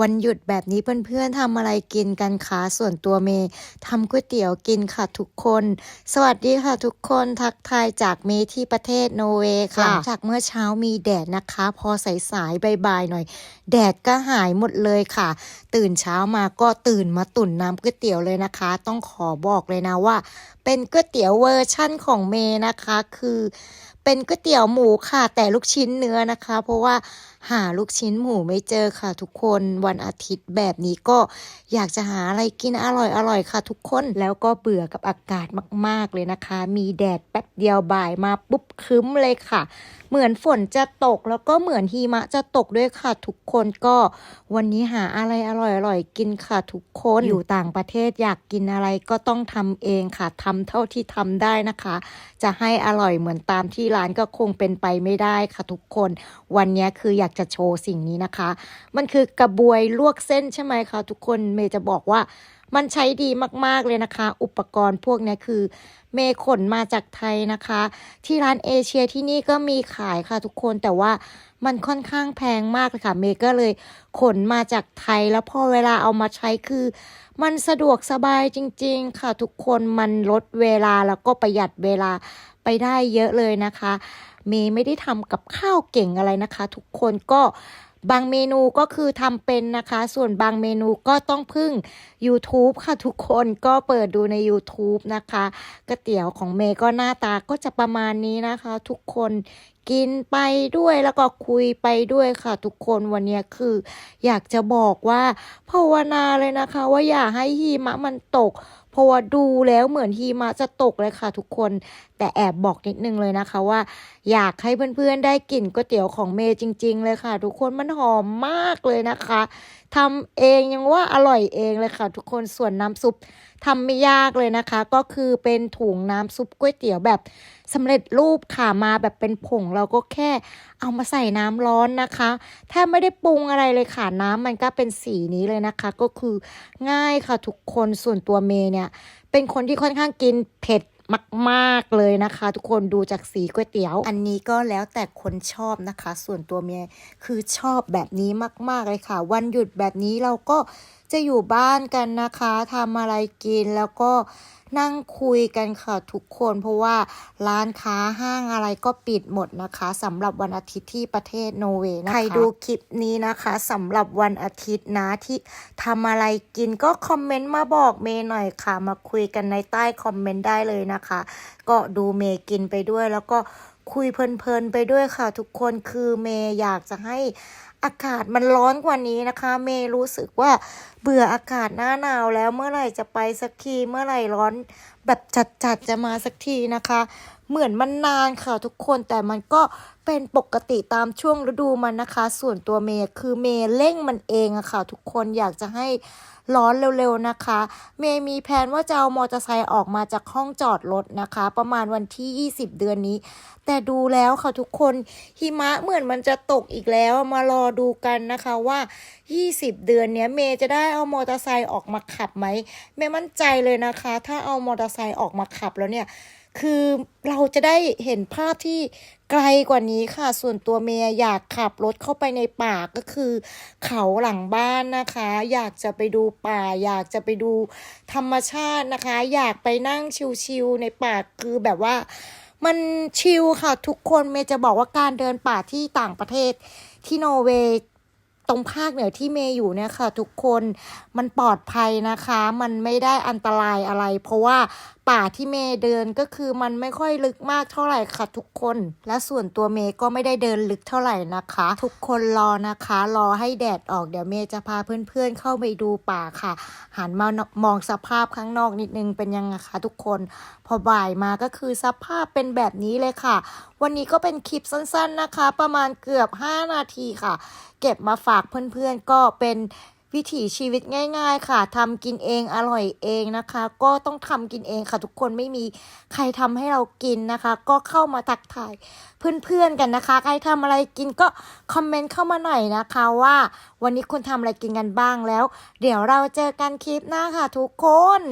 วันหยุดแบบนี้เพื่อนๆทำอะไรกินกันคะส่วนตัวเมย์ทำก๋วยเตี๋ยวกินค่ะทุกคน สวัสดีค่ะทุกคนทักทายจากเมย์ที่ประเทศโนอร์เวย์ค่ะหลังจากเมื่อเช้ามีแดดนะคะ พอสายๆบ่ายๆหน่อย แดดก็หายหมดเลยค่ะ ตื่นเช้ามาก็ตื่นมาตุ่นน้ำก๋วยเตี๋ยวเลยนะคะ ต้องขอบอกเลยนะว่า เป็นก๋วยเตี๋ยวเวอร์ชั่นของเมย์นะคะ คือเป็นก๋วยเตี๋ยวหมูค่ะ แต่ลูกชิ้นเนื้อนะคะ เพราะว่าหาลูกชิ้นหมูไม่เจอค่ะทุกคนวันอาทิตย์แบบนี้ก็อยากจะหาอะไรกินอร่อยอร่อยค่ะทุกคนแล้วก็เบื่อกับอากาศมาก ๆเลยนะคะ มีแดดแป๊บเดียวบ่ายมาปุ๊บคึ้มเลยค่ะ เหมือนฝนจะตกแล้วก็เหมือนหิมะจะตกด้วยค่ะทุกคนก็วันนี้หาอะไรอร่อยอร่อยกินค่ะทุกคนอยู่ต่างประเทศอยากกินอะไรก็ต้องทำเองค่ะทำเท่าที่ทำได้นะคะ จะให้อร่อยเหมือนตามที่ร้านก็คงเป็นไปไม่ได้ค่ะทุกคน วันนี้คืออยากจะโชว์สิ่งนี้นะคะ มันคือกระบวยลวกเส้นใช่ไหมคะทุกคนเมย์จะบอกว่ามันใช้ดีมาก ๆ เลยนะคะ อุปกรณ์พวกนี้คือ เมย์ขนมาจากไทยนะคะ ที่ร้านเอเชียที่นี่ก็มีขายค่ะทุกคนแต่ว่ามันค่อนข้างแพงมากเลยค่ะ เมย์ก็เลยขนมาจากไทยแล้วพอเวลาเอามาใช้คือ มันสะดวกสบายจริง ๆ ค่ะทุกคนมันลดเวลาแล้วก็ประหยัดเวลาไปได้เยอะเลยนะคะ เมย์ไม่ได้ทำกับข้าวเก่งอะไรนะคะ ทุกคนก็ บางเมนูก็คือทำเป็นนะคะ ส่วนบางเมนูก็ต้องพึ่ง YouTube ค่ะทุกคนก็เปิดดูใน YouTube นะคะก๋วยเตี๋ยวของเมย์ก็หน้าตาก็จะประมาณนี้นะคะ ทุกคนกินไปด้วยแล้วก็คุยไปด้วยค่ะ ทุกคนวันนี้คือ อยากจะบอกว่าภาวนาเลยนะคะ ว่าอย่าให้หิมะมันตก เพราะว่าดูแล้วเหมือนหิมะจะตกเลยค่ะทุกคน แต่แอบบอกนิดนึงเลยนะคะว่า อยากให้เพื่อนๆได้กลิ่นก๋วยเตี๋ยวของเมย์จริง ๆ เลยค่ะ ทุกคนมันหอมมากเลยนะคะ ทำเองยังว่าอร่อยเองเลยค่ะ ทุกคนส่วนน้ำซุปทำไม่ยากเลยนะคะ ก็คือเป็นถุงน้ำซุปก๋วยเตี๋ยวแบบสำเร็จรูปค่ะมาแบบเป็นผงเราก็แค่เอามาใส่น้ำร้อนนะคะแทบไม่ได้ปรุงอะไรเลยค่ะน้ำมันก็เป็นสีนี้เลยนะคะ ก็คือง่ายค่ะทุกคนส่วนตัวเมเนี่ย เป็นคนที่ค่อนข้างกินเผ็ด มากๆเลยนะคะ ทุกคนดูจากสีก๋วยเตี๋ยว อันนี้ก็แล้วแต่คนชอบนะคะ ส่วนตัวเมียคือชอบแบบนี้มาก ๆเลยค่ะ วันหยุดแบบนี้เราก็ จะอยู่บ้านกันนะคะทำอะไรกินแล้วก็นั่งคุยกันค่ะทุกคน เพราะว่าร้านค้าห้างอะไรก็ปิดหมดนะคะสำหรับวันอาทิตย์ที่ประเทศโนเวย์นะคะใครดูคลิปนี้นะคะสำหรับวันอาทิตย์นะที่ทำอะไรกินก็คอมเมนต์มาบอกเมย์หน่อยค่ะ มาคุยกันในใต้คอมเมนต์ได้เลยนะคะ ก็ดูเมย์กินไปด้วยแล้วก็ คุยเพลินๆไปด้วยค่ะทุกคนคือเมย์อยากจะให้อากาศมันร้อนกว่านี้นะคะ เมย์รู้สึกว่าเบื่ออากาศหน้าหนาวแล้วเมื่อไหร่จะไปสักทีเมื่อไหร่ร้อนแบบจัดๆจะมาสักทีนะคะ เหมือนมันนานค่ะทุกคนแต่มันก็เป็นปกติตามช่วงฤดูมันนะคะ ส่วนตัวเมย์คือเมย์เร่งมันเองอะค่ะ ทุกคนอยากจะให้ร้อนเร็วๆนะคะ เมย์มีแผนว่าจะเอามอเตอร์ไซค์ออกมาจากห้องจอดรถนะคะ ประมาณวันที่ 20 เดือนนี้ แต่ดูแล้วค่ะทุกคนหิมะเหมือนมันจะตกอีกแล้วมารอดูกันนะคะว่า 20 เดือนเนี้ยเมย์จะได้เอามอเตอร์ไซค์ออกมาขับไหมเมย์มั่นใจเลยนะคะ ถ้าเอามอเตอร์ไซค์ออกมาขับแล้วเนี่ย คือเราจะได้เห็นภาพที่ไกลกว่านี้ค่ะ ส่วนตัวเมย์อยากขับรถเข้าไปในป่าก็คือ เขาหลังบ้านนะคะ อยากจะไปดูป่า อยากจะไปดูธรรมชาตินะคะ อยากไปนั่งชิวๆในป่าคือแบบว่า มันชิลค่ะทุกคนเมย์จะบอกว่าการเดินป่าที่ต่างประเทศที่นอร์เวย์ตรงภาคเหนือที่เมย์อยู่เนี่ยค่ะ ทุกคนมันปลอดภัยนะคะ มันไม่ได้อันตรายอะไร เพราะว่า ป่าที่เมย์เดินก็คือมันไม่ค่อยลึกมากเท่าไหร่ค่ะทุกคน และส่วนตัวเมย์ก็ไม่ได้เดินลึกเท่าไหร่นะคะ ทุกคนรอนะคะ รอให้แดดออกเดี๋ยวเมย์จะพาเพื่อนๆเข้าไปดูป่าค่ะ หันมามองสภาพข้างนอกนิดนึงเป็นยังไงคะทุกคน พอบ่ายมาก็คือสภาพเป็นแบบนี้เลยค่ะ วันนี้ก็เป็นคลิปสั้นๆนะคะ ประมาณเกือบ 5 นาทีค่ะ เก็บมาฝากเพื่อนๆก็เป็น วิถีชีวิตง่าย ๆ ค่ะทำกินเองอร่อยเองนะคะ ก็ต้องทำกินเองค่ะ ทุกคนไม่มีใครทำให้เรากินนะคะ ก็เข้ามาทักทายเพื่อนๆกันนะคะ ใครทำอะไรกินก็คอมเมนต์เข้ามาหน่อยนะคะว่าวันนี้คุณทำอะไรกินกันบ้างแล้ว เดี๋ยวเราเจอกันคลิปหน้าค่ะ ทุกคน